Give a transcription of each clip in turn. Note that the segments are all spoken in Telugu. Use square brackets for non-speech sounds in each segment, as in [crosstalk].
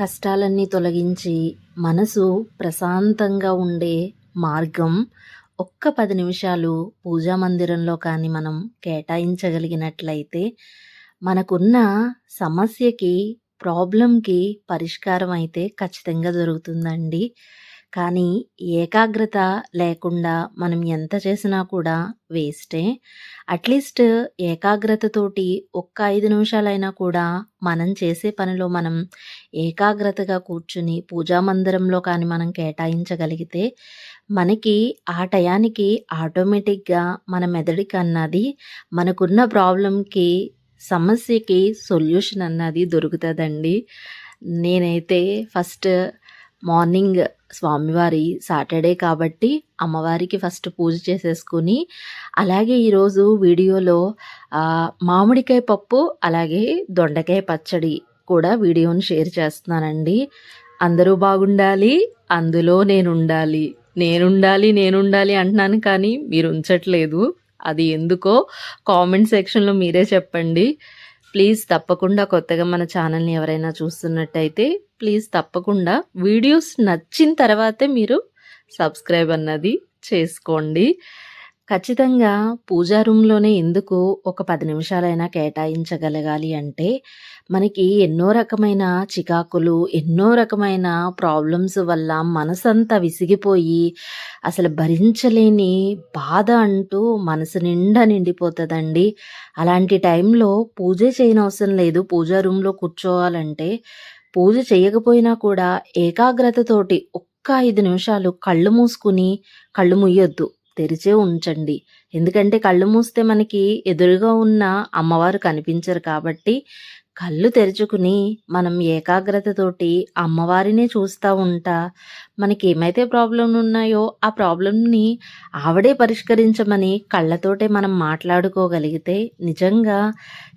కష్టాలన్నీ తొలగించి మనసు ప్రశాంతంగా ఉండే మార్గం ఒక్క పది నిమిషాలు పూజా మందిరంలో కానీ మనం కేటాయించగలిగినట్లయితే మనకున్న సమస్యకి ప్రాబ్లంకి పరిష్కారం అయితే ఖచ్చితంగా దొరుకుతుందండి. కానీ ఏకాగ్రత లేకుండా మనం ఎంత చేసినా కూడా వేస్టే. అట్లీస్ట్ ఏకాగ్రతతోటి ఒక్క ఐదు నిమిషాలైనా కూడా మనం చేసే పనిలో మనం ఏకాగ్రతగా కూర్చుని పూజా మందిరంలో కానీ మనం కేటాయించగలిగితే మనకి ఆ టయానికి ఆటోమేటిక్గా మన మెదడుకి అన్నది మనకున్న ప్రాబ్లంకి సమస్యకి సొల్యూషన్ అన్నది దొరుకుతుందండి. నేనైతే ఫస్ట్ మార్నింగ్ స్వామివారి సాటర్డే కాబట్టి అమ్మవారికి ఫస్ట్ పూజ చేసేసుకుని అలాగే ఈరోజు వీడియోలో మామిడికాయ పప్పు అలాగే దొండకాయ పచ్చడి కూడా వీడియోని షేర్ చేస్తున్నానండి. అందరూ బాగుండాలి అందులో నేను ఉండాలి నేనుండాలి నేనుండాలి అంటున్నాను కానీ మీరు ఉంచట్లేదు. అది ఎందుకో కామెంట్ సెక్షన్లో మీరే చెప్పండి. ప్లీజ్ తప్పకుండా కొత్తగా మన ఛానల్ని ఎవరైనా చూస్తున్నట్టయితే ప్లీజ్ తప్పకుండా వీడియోస్ నచ్చిన తర్వాతే మీరు సబ్స్క్రైబ్ అన్నది చేసుకోండి. ఖచ్చితంగా పూజా రూమ్లోనే ఎందుకు ఒక పది నిమిషాలైనా కేటాయించగలగాలి అంటే మనకి ఎన్నో రకమైన చికాకులు ఎన్నో రకమైన ప్రాబ్లమ్స్ వల్ల మనసంతా విసిగిపోయి అసలు భరించలేని బాధ అంటూ మనసు నిండా నిండిపోతుందండి. అలాంటి టైంలో పూజ చేయనవసరం లేదు. పూజా రూమ్లో కూర్చోవాలంటే పూజ చేయకపోయినా కూడా ఏకాగ్రతతోటి ఒక్క ఐదు నిమిషాలు కళ్ళు మూసుకుని కళ్ళు ముయ్యొద్దు తెరిచే ఉంచండి. ఎందుకంటే కళ్ళు మూస్తే మనకి ఎదురుగా ఉన్న అమ్మవారు కనిపించరు కాబట్టి కళ్ళు తెరుచుకుని మనం ఏకాగ్రతతోటి అమ్మవారినే చూస్తూ ఉంటా. మనకి ఏమైతే ప్రాబ్లం ఉన్నాయో ఆ ప్రాబ్లంని ఆవిడే పరిష్కరించమని కళ్ళతోటే మనం మాట్లాడుకోగలిగితే నిజంగా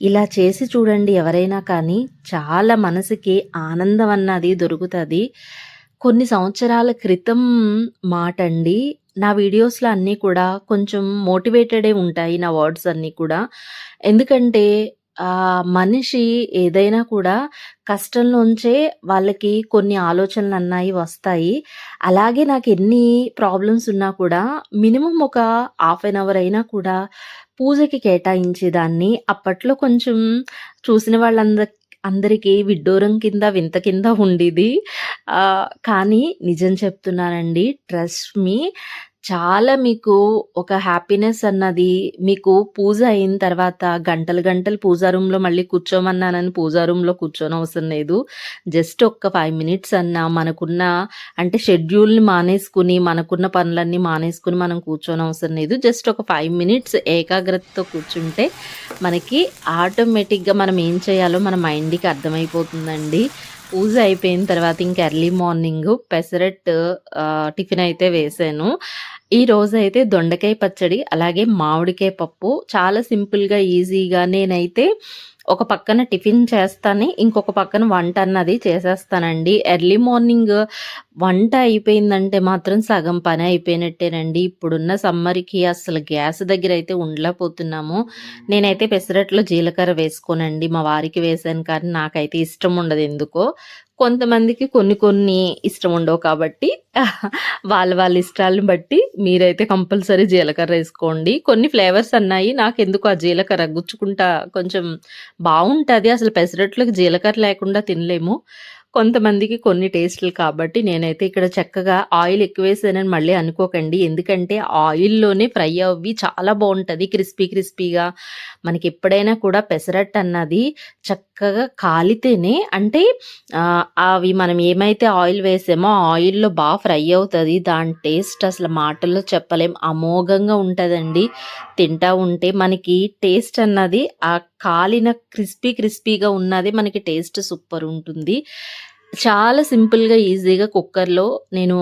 ఇలా చేసి చూడండి ఎవరైనా కానీ చాలా మనసుకి ఆనందం అన్నది దొరుకుతుంది. కొన్ని సంవత్సరాల క్రితం మాటండి నా వీడియోస్లో అన్నీ కూడా కొంచెం మోటివేటెడే ఉంటాయి నా వర్డ్స్ అన్నీ కూడా. ఎందుకంటే మనిషి ఏదైనా కూడా కష్టంలోంచే వాళ్ళకి కొన్ని ఆలోచనలు అన్నాయి వస్తాయి. అలాగే నాకు ఎన్ని ప్రాబ్లమ్స్ ఉన్నా కూడా మినిమం ఒక హాఫ్ అన్ అవర్ అయినా కూడా పూజకి కేటాయించేదాన్ని. అప్పట్లో కొంచెం చూసిన వాళ్ళందరి అందరికీ విడ్డూరం కింద వింత కింద ఉండేది. కానీ నిజం చెప్తున్నానండి ట్రస్ట్ మీ చాలా మీకు ఒక హ్యాపీనెస్ అన్నది మీకు పూజ అయిన తర్వాత గంటలు గంటలు పూజా రూమ్లో మళ్ళీ కూర్చోమన్నానని పూజా రూమ్లో కూర్చోనవసరం లేదు. జస్ట్ ఒక్క ఫైవ్ మినిట్స్ అన్నా మనకున్న అంటే షెడ్యూల్ని మానేసుకుని మనకున్న పనులన్నీ మానేసుకుని మనం కూర్చోనవసరం లేదు. జస్ట్ ఒక ఫైవ్ మినిట్స్ ఏకాగ్రతతో కూర్చుంటే మనకి ఆటోమేటిక్గా మనం ఏం చేయాలో మన మైండ్కి అర్థమైపోతుందండి. పూజ అయిపోయిన తర్వాత ఇంకా ఎర్లీ మార్నింగ్ పెసరట్ టిఫిన్ అయితే వేసాను. ఈ రోజు అయితే దొండకాయ పచ్చడి అలాగే మామిడికాయ పప్పు. చాలా సింపుల్గా ఈజీగా నేనైతే ఒక పక్కన టిఫిన్ చేస్తాను ఇంకొక పక్కన వంట అన్నది చేసేస్తానండి. ఎర్లీ మార్నింగ్ వంట అయిపోయిందంటే మాత్రం సగం పని అయిపోయినట్టేనండి. ఇప్పుడున్న సమ్మర్కి అసలు గ్యాస్ దగ్గర అయితే ఉండలేకపోతున్నాము. నేనైతే పెసరట్లో జీలకర్ర వేసుకోనండి. మా వారికి వేసాను కానీ నాకైతే ఇష్టం ఉండదు ఎందుకో. కొంతమందికి కొన్ని కొన్ని ఇష్టం ఉండవు కాబట్టి [laughs] వాళ్ళ వాళ్ళ ఇష్టాలను బట్టి మీరైతే కంపల్సరీ జీలకర్ర వేసుకోండి. కొన్ని ఫ్లేవర్స్ అన్నాయి. నాకు ఎందుకు ఆ జీలకర్ర? గుచ్చుకుంటా కొంచెం బాగుంటుంది. అసలు పెసరట్లకు జీలకర్ర లేకుండా తినలేము. కొంతమందికి కొన్ని టేస్ట్లు కాబట్టి నేనైతే ఇక్కడ చక్కగా ఆయిల్ ఎక్కువేసానని మళ్ళీ అనుకోకండి. ఎందుకంటే ఆయిల్లోనే ఫ్రై అవ్వి చాలా బాగుంటుంది. క్రిస్పీ క్రిస్పీగా మనకి ఎప్పుడైనా కూడా పెసరట్టు అన్నది చక్కగా కాలితేనే అంటే అవి మనం ఏమైతే ఆయిల్ వేసామో ఆయిల్లో బాగా ఫ్రై అవుతుంది. దాని టేస్ట్ అసలు మాటల్లో చెప్పలేం. అమోఘంగా ఉంటుందండి. తింటా ఉంటే మనకి టేస్ట్ అన్నది ఆ కాలిన క్రిస్పీ క్రిస్పీగా ఉన్నది మనకి టేస్ట్ సూపర్ ఉంటుంది. చాలా సింపుల్గా ఈజీగా కుక్కర్లో నేను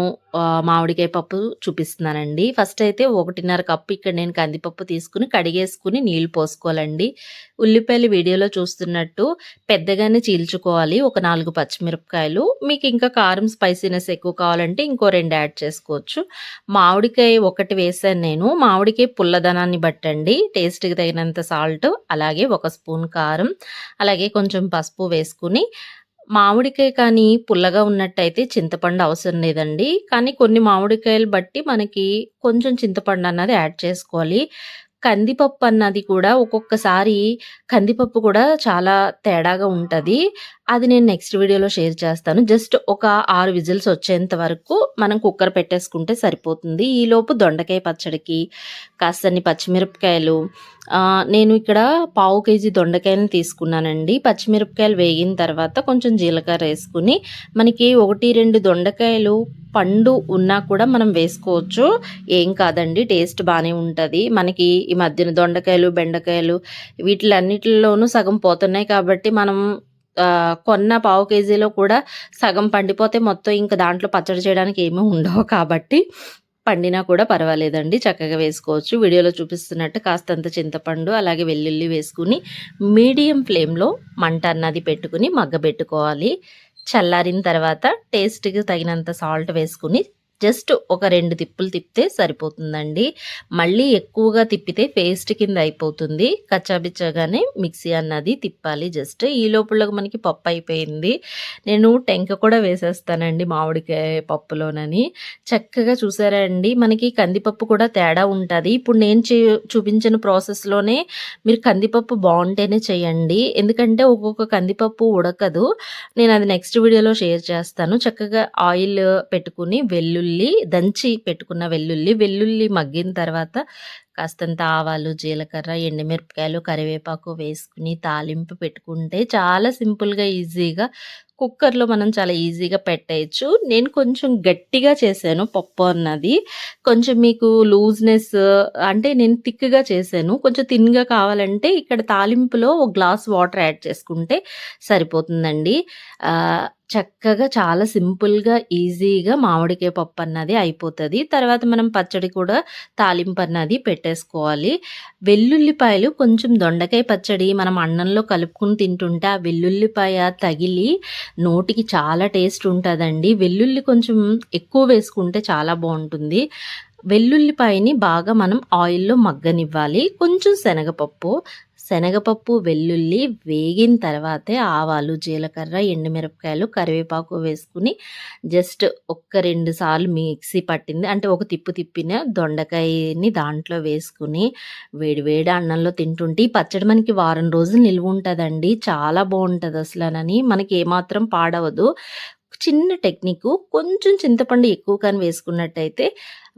మామిడికాయ పప్పు చూపిస్తున్నానండి. ఫస్ట్ అయితే ఒకటిన్నర కప్పు ఇక్కడ నేను కందిపప్పు తీసుకుని కడిగేసుకుని నీళ్ళు పోసుకోవాలండి. ఉల్లిపాయలు వీడియోలో చూస్తున్నట్టు పెద్దగానే చీల్చుకోవాలి. ఒక నాలుగు పచ్చిమిరపకాయలు. మీకు ఇంకా కారం స్పైసీనెస్ ఎక్కువ కావాలంటే ఇంకో రెండు యాడ్ చేసుకోవచ్చు. మామిడికాయ ఒకటి వేసాను నేను. మామిడికాయ పుల్లదనాన్ని బట్టండి. టేస్ట్కి తగినంత సాల్ట్ అలాగే ఒక స్పూన్ కారం అలాగే కొంచెం పసుపు వేసుకుని మామిడికాయ కానీ పుల్లగా ఉన్నట్టయితే చింతపండు అవసరం లేదండి. కానీ కొన్ని మామిడికాయలు బట్టి మనకి కొంచెం చింతపండు అన్నది యాడ్ చేసుకోవాలి. కందిపప్పు అన్నది కూడా ఒక్కొక్కసారి కందిపప్పు కూడా చాలా తేడాగా ఉంటుంది అది నేను నెక్స్ట్ వీడియోలో షేర్ చేస్తాను. జస్ట్ ఒక ఆరు విజిల్స్ వచ్చేంత వరకు మనం కుక్కర్ పెట్టేసుకుంటే సరిపోతుంది. ఈలోపు దొండకాయ పచ్చడికి కాస్తన్ని పచ్చిమిరపకాయలు నేను ఇక్కడ పావు కేజీ దొండకాయలను తీసుకున్నానండి. పచ్చిమిరపకాయలు వేగిన తర్వాత కొంచెం జీలకర్ర వేసుకుని మనకి 1, 2 దొండకాయలు పండు ఉన్నా కూడా మనం వేసుకోవచ్చు. ఏం కాదండి టేస్ట్ బాగానే ఉంటుంది మనకి ఈ మధ్యన దొండకాయలు, బెండకాయలు వీటిలన్నిటిలోనూ సగం పోతున్నాయి కాబట్టి మనం కొన్న పావు కేజీలో కూడా సగం పండిపోతే మొత్తం ఇంకా దాంట్లో పచ్చడి చేయడానికి ఏమీ ఉండవు కాబట్టి పండినా కూడా పర్వాలేదండి. చక్కగా వేసుకోవచ్చు. వీడియోలో చూపిస్తున్నట్టు కాస్తంత చింతపండు, అలాగే వెల్లుల్లి వేసుకొని మీడియం ఫ్లేమ్‌లో మంట అన్నది పెట్టుకొని మగ్గబెట్టుకోవాలి. చల్లారిన తర్వాత టేస్ట్‌కి తగినంత సాల్ట్ వేసుకొని జస్ట్ ఒక రెండు తిప్పులు తిప్పితే సరిపోతుందండి. మళ్ళీ ఎక్కువగా తిప్పితే పేస్ట్ కింద అయిపోతుంది. కచ్చాబిచ్చాగానే మిక్సీ అన్నది తిప్పాలి జస్ట్. ఈ లోపల మనకి పప్పు అయిపోయింది. నేను టెంక కూడా వేసేస్తానండి మామిడికాయ పప్పులోనని. చక్కగా చూసారా అండి మనకి కందిపప్పు కూడా తేడా ఉంటుంది ఇప్పుడు నేను చే చూపించిన ప్రాసెస్‌లోనే మీరు కందిపప్పు బాగుంటేనే చేయండి. ఎందుకంటే ఒక్కొక్క కందిపప్పు ఉడకదు. నేను అది నెక్స్ట్ వీడియోలో షేర్ చేస్తాను. చక్కగా ఆయిల్ పెట్టుకొని వెల్లుల్లి దంచి పెట్టుకున్న వెల్లుల్లి, వెల్లుల్లి మగ్గిన తర్వాత కాస్తంత ఆవాలు, జీలకర్ర, ఎండుమిరపకాయలు, కరివేపాకు వేసుకుని తాలింపు పెట్టుకుంటే చాలా సింపుల్‌గా, ఈజీగా కుక్కర్‌లో మనం చాలా ఈజీగా పెట్టేయచ్చు నేను కొంచెం గట్టిగా చేశాను పప్పు అన్నది. కొంచెం మీకు లూజ్‌నెస్ అంటే నేను థిక్‌గా చేశాను. కొంచెం థిన్‌గా కావాలంటే ఇక్కడ తాలింపులో ఒక గ్లాస్ వాటర్ యాడ్ చేసుకుంటే సరిపోతుందండి. చక్కగా చాలా సింపుల్‌గా, ఈజీగా మామిడికాయ పప్పు అన్నది అయిపోతుంది. తర్వాత మనం పచ్చడి కూడా తాలింపు అన్నది పెట్టేసుకోవాలి. వెల్లుల్లిపాయలు కొంచెం దొండకాయ పచ్చడి మనం అన్నంలో కలుపుకొని తింటుంటే ఆ వెల్లుల్లిపాయ తగిలి నోటికి చాలా టేస్ట్ ఉంటుందండి. వెల్లుల్లి కొంచెం ఎక్కువ వేసుకుంటే చాలా బాగుంటుంది. వెల్లుల్లిపాయని బాగా మనం ఆయిల్‌లో మగ్గనివ్వాలి. కొంచెం శనగపప్పు, శనగపప్పు, వెల్లుల్లి వేగిన తర్వాతే ఆవాలు, జీలకర్ర, ఎండుమిరపకాయలు, కరివేపాకు వేసుకొని జస్ట్ ఒక్క రెండు సార్లు మిక్సీ పట్టింది. అంటే ఒక తిప్పు తిప్పిన దొండకాయని దాంట్లో వేసుకుని వేడి వేడి అన్నంలో తింటుంటే ఈ పచ్చడి మనకి వారం రోజులు నిల్వ ఉంటుందండి. చాలా బాగుంటుంది అసలు అని మనకి ఏమాత్రం పాడవదు. చిన్న టెక్నిక్. కొంచెం చింతపండు ఎక్కువ కానీ వేసుకున్నట్టయితే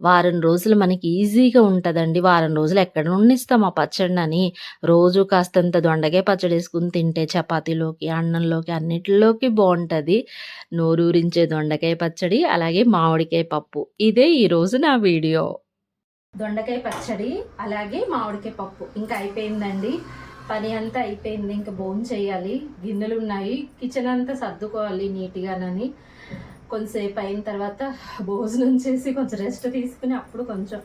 వారం రోజులు మనకి ఈజీగా ఉంటుందండి వారం రోజులు ఎక్కడ ఉండనిస్తాం ఆ పచ్చడినని. రోజు కాస్తంత దొండకాయ వేసుకుని తింటే చపాతీలోకి, అన్నంలోకి అన్నిటిలోకి బాగుంటుంది నోరూరించే దొండకాయ పచ్చడి, అలాగే మామిడికాయ పప్పు. ఇదే ఈరోజు నా వీడియో. దొండకాయ పచ్చడి, అలాగే మామిడికాయ పప్పు. ఇంకా అయిపోయిందండి. పని అంతా అయిపోయింది. ఇంక భోంచేయాలి. గిన్నెలున్నాయి. కిచెన్ అంతా సర్దుకోవాలి నీట్‌గానని. కొంతసేపు అయిన తర్వాత భోజనం చేసి కొంచెం రెస్ట్ తీసుకుని అప్పుడు కొంచెం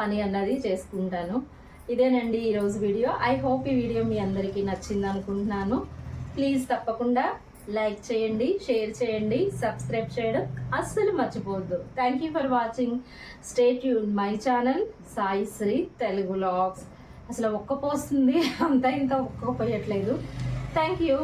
పని అన్నది చేసుకుంటాను. ఇదేనండి ఈరోజు వీడియో. ఐ హోప్ ఈ వీడియో మీ అందరికీ నచ్చింది అనుకుంటున్నాను ప్లీజ్ తప్పకుండా లైక్ చేయండి, షేర్ చేయండి, సబ్స్క్రైబ్ చేయడం అస్సలు మర్చిపోవద్దు. Thank you for watching. State you my channel Sai Sri Telugu vlogs అసలు ఒక్క పోస్తుంది [laughs] అంతా ఇంత ఒక్క పోయట్లేదు. Thank you.